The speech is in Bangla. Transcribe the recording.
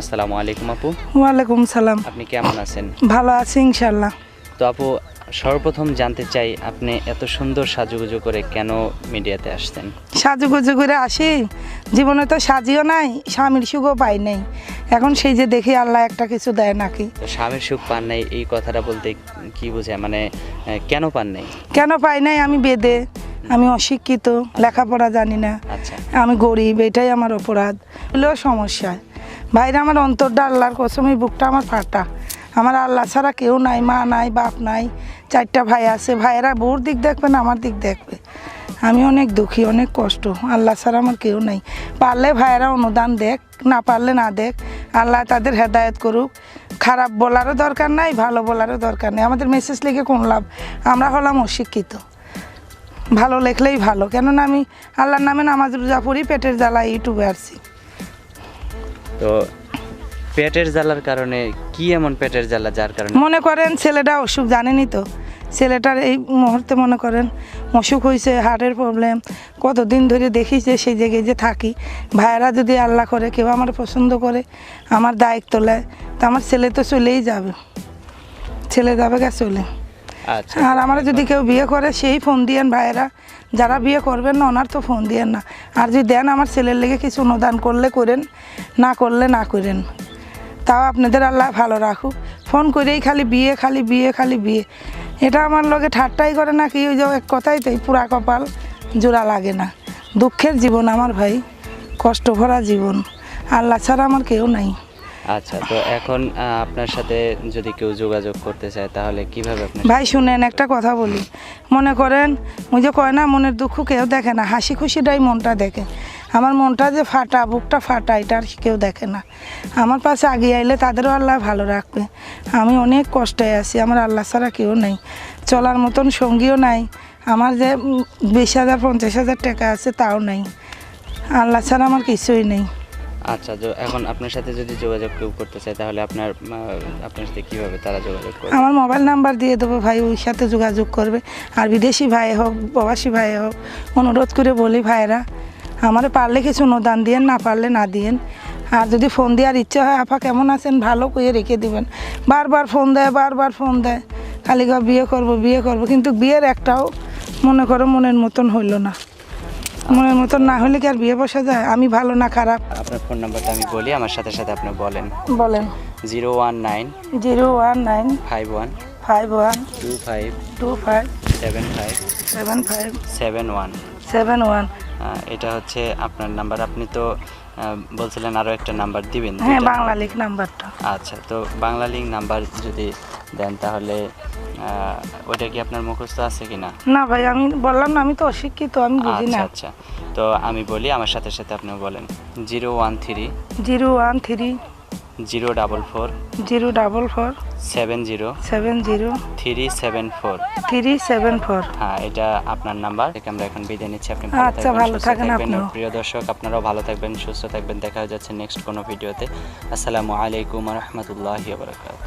আসসালামু আলাইকুম আপু। ওয়ালাইকুম সালাম। আপনি কেমন আছেন? ভালো আছি ইনশাল্লাহ তো আপু সর্বপ্রথম জানতে চাই আপনি এত সুন্দর সাজুগুজু করে কেন মিডিয়াতে আসছেন? সাজুগুজু করে আসি জীবনে তো সাজিও নাই স্বামীর সুখও পাই নাই। এখন সেই যে দেখি আল্লাহ একটা কিছু দেয় নাকি। স্বামীর সুখ পান নাই এই কথাটা বলতে কি বোঝায় মানে কেন পান নাই? কেন পাই নাই? আমি বেদে আমি অশিক্ষিত লেখাপড়া জানি না। আচ্ছা। আমি গরিব এটাই আমার অপরাধ। হলেও সমস্যা। ভাইরা, আমার অন্তরটা আল্লাহর কসম, এই বুকটা আমার ফাটা। আমার আল্লাহ ছাড়া কেউ নাই, মা নাই, বাপ নাই, চারটা ভাই আছে। ভাইয়েরা, বোর দিক দেখবে না আমার দিক দেখবে। আমি অনেক দুঃখী, অনেক কষ্ট। আল্লাহ ছাড়া আমার কেউ নাই। পারলে ভাইয়েরা অনুদান দেখ, না পারলে না দেখ। আল্লাহ তাদের হেদায়ত করুক। খারাপ বলারও দরকার নাই, ভালো বলারও দরকার নেই। আমাদের মেসেজ লিখে কোন লাভ? আমরা হলাম অশিক্ষিত। ভালো লেখলেই ভালো। কেননা আমি আল্লাহর নামে নামাজ রোজা পড়ি, পেটের জ্বালা ইউটিউবে আসছি। তো পেটের জ্বালার কারণে কি এমন পেটের জ্বালা যার কারণে? মনে করেন ছেলেটা অসুখ, জানেনই তো। ছেলেটার এই মুহূর্তে মনে করেন অসুখ হয়েছে হার্টের প্রবলেম। কতদিন ধরে দেখি যে সেই জায়গায় যে থাকি। ভাইয়েরা যদি আল্লাহ করে, কেউ আমার পছন্দ করে, আমার দায়িত্ব নেয় তা আমার ছেলে তো চলেই যাবে। ছেলে যাবে গা চলে। আর আমার যদি কেউ বিয়ে করে, সেই ফোন দিয়েন ভাইয়েরা। যারা বিয়ে করবেন না, ওনার তো ফোন দিয়েন না। আর যদি দেন আমার ছেলের লেগে কিছু অনুদান করলে করেন, না করলে না করেন। তাও আপনাদের আল্লাহ ভালো রাখুক। ফোন করেই খালি বিয়ে খালি বিয়ে খালি বিয়ে। এটা আমার লগে ঠাট্টাই করে না কি, ওই যে এক কথাই তাই পুরা কপাল জোড়া লাগে না। দুঃখের জীবন আমার ভাই, কষ্ট ভরা জীবন। আল্লাহ ছাড়া আমার কেউ নাই। আচ্ছা তো এখন আপনার সাথে যদি কেউ যোগাযোগ করতে চায়, তাহলে কীভাবে আপনি ভাই, শুনেন, একটা কথা বলি। মনে করেন, ওই যে কয় না, মনের দুঃখ কেউ দেখে না, হাসি খুশিটাই মনটা দেখে। আমার মনটা যে ফাটা, বুকটা ফাটা, এটা আর কেউ দেখে না। আমার পাশে আগিয়ে আইলে তাদেরও আল্লাহ ভালো রাখবে। আমি অনেক কষ্টে আছি, আমার আল্লাহ ছাড়া কেউ নেই। চলার মতন সঙ্গীও নাই। আমার যে বিশ হাজার, পঞ্চাশ হাজার টাকা আছে, তাও নেই। আল্লাহ ছাড়া আমার কিছুই নেই। আচ্ছা এখন আপনার সাথে যদি যোগাযোগ কেউ করতে চায়, তাহলে আপনার আপনার সাথে কীভাবে তারা যোগাযোগ করবে? আমার মোবাইল নাম্বার দিয়ে দেবো ভাই, ওই সাথে যোগাযোগ করবে। আর বিদেশি ভাই হোক, প্রবাসী ভাই হোক, অনুরোধ করে বলি ভাইরা, আমার পারলে কিছু অনুদান দিয়েন, না পারলে না দিয়েন। আর যদি ফোন দেওয়ার ইচ্ছে হয়, আপা কেমন আছেন? ভালো করে রেখে দিবেন। বারবার ফোন দেয়, বারবার ফোন দেয়। খালি বিয়ে করব বিয়ে করব, কিন্তু বিয়ের একটাও মনে করো মনের মতন হইল না। মনের মতন না হলে কি আর বিয়ে বসা যায়? আমি ভালো না খারাপ। আপনার ফোন নাম্বারটা আমি বলি আমার সাথে সাথে আপনি বলেন। বলেন। Zero one nine zero one nine five one five one two five two five seven five seven five seven one. Seven one. এটা হচ্ছে আপনার নাম্বার। আপনি তো বলছিলেন আরও একটা নাম্বার দিবেন হ্যাঁ বাংলা লিখ নাম্বারটা। আচ্ছা তো বাংলা লিঙ্ক নাম্বার যদি দেন তাহলে ওইটা কি আপনার মুখস্থ আছে কিনা? না ভাই আমি বললাম না আমি তো অশিক্ষিত আমি বুঝি আচ্ছা না। আচ্ছা তো আমি বলি আমার সাথে সাথে আপনি বলেন। Zero one three zero one three zero double four zero double four seven zero seven zero three seven four. Three seven four. হ্যাঁ এটা আপনার নাম্বার। থেকে আমরা এখন বিদায় নিচ্ছি। আপনি ভালো আচ্ছা, ভালো থাকবেন। আপনিও। আর প্রিয় দর্শক আপনারাও ভালো থাকবেন সুস্থ থাকবেন। দেখা যাচ্ছে নেক্সট কোনো ভিডিওতে। আসসালামু আলাইকুম রহমতুল্লাহি বারকাতুহ।